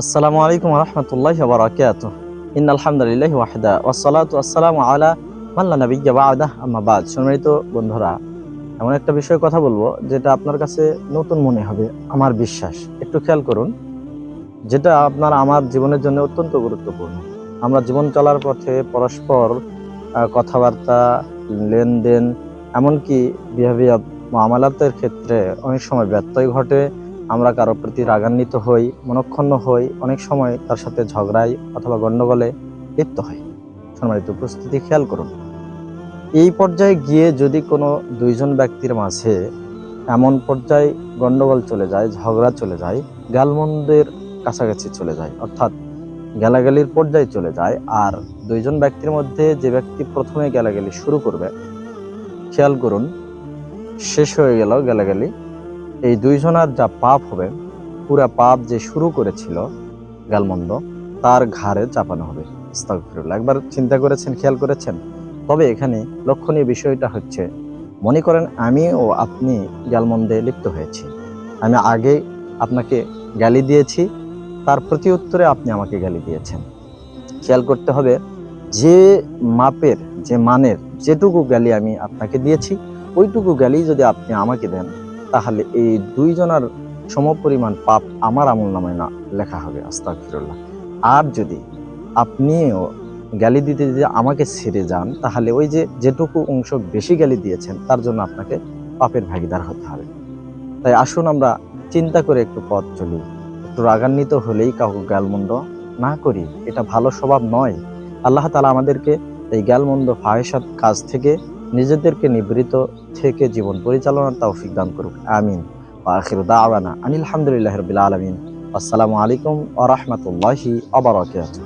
আসসালামু আলাইকুম রহমতুল্লাহ বারাকাত ইন আলহামদুলিল্লাহ ওয়াহদা ওয়াসসালাতু আসসালামু আলা মাল্লা নবিয়্যা বা'দা আম্মা বাদ। সম্মানিত বন্ধুরা, এমন একটা বিষয়ে কথা বলব যেটা আপনার কাছে নতুন মনে হবে, আমার বিশ্বাস। একটু খেয়াল করুন, যেটা আপনার আমার জীবনের জন্য অত্যন্ত গুরুত্বপূর্ণ। আমরা জীবন চলার পথে পরস্পর কথাবার্তা, লেনদেন, এমনকি বিহেভিয়ার মামালাতের ক্ষেত্রে অনেক সময় ব্যত্যয় ঘটে আমরা কারও প্রতি রাগান্বিত হই, মনক্ষুণ্ণ হই, অনেক সময় তার সাথে ঝগড়াই অথবা গণ্ডগোলে লিপ্ত হই। সম্মানিত উপস্থিতি, খেয়াল করুন। এই পর্যায়ে গিয়ে যদি কোনো দুইজন ব্যক্তির মাঝে এমন পর্যায়ে গণ্ডগোল চলে যায়, ঝগড়া চলে যায়, গালমন্দের কাছাকাছি চলে যায়, অর্থাৎ গালাগালির পর্যায়ে চলে যায় আর দুইজন ব্যক্তির মধ্যে যে ব্যক্তি প্রথমে গালাগালি শুরু করবে, খেয়াল করুন, শেষ হয়ে গেল গালাগালি এই দুইজনার যা পাপ হবে, পুরা পাপ যে শুরু করেছিল গালমন্দ, তার ঘাড়ে চাপানো হবে। একবার চিন্তা করেছেন, খেয়াল করেছেন? তবে এখানে লক্ষণীয় বিষয়টা হচ্ছে, মনে করেন আমি ও আপনি গালমন্দে লিপ্ত হয়েছি। আমি আগে আপনাকে গালি দিয়েছি, তার প্রতি উত্তরে আপনি আমাকে গালি দিয়েছেন। খেয়াল করতে হবে, যে মাপের, যে মানের যেটুকু গালি আমি আপনাকে দিয়েছি, ওইটুকু গালি যদি আপনি আমাকে দেন তাহলে এই দুইজনের সমপরিমাণ পাপ আমার আমল নামায় না লেখা হবে, আস্তাগফিরুল্লাহ। আর যদি আপনিও গালি দিতে যদি আমাকে ছেড়ে যান, তাহলে ওই যে যেটুকু অংশ বেশি গালি দিয়েছেন, তার জন্য আপনাকে পাপের ভাগিদার হতে হবে। তাই আসুন আমরা চিন্তা করে একটু পথ চলি। একটু রাগান্বিত হলেই কাউকে গালমন্দ না করি, এটা ভালো স্বভাব নয়। আল্লাহ তালা আমাদেরকে এই গালমন্দ ফাহেসাত কাজ থেকে নিজেদেরকে নিবৃত থেকে জীবন পরিচালনার তৌফিক দান করুক। আমিন। আখির দাওয়ানা আনিল হামদুলিল্লাহ রবিল আলমিন। আসসালামু আলাইকুম আ রহমতুল্লাহি আবরাকাত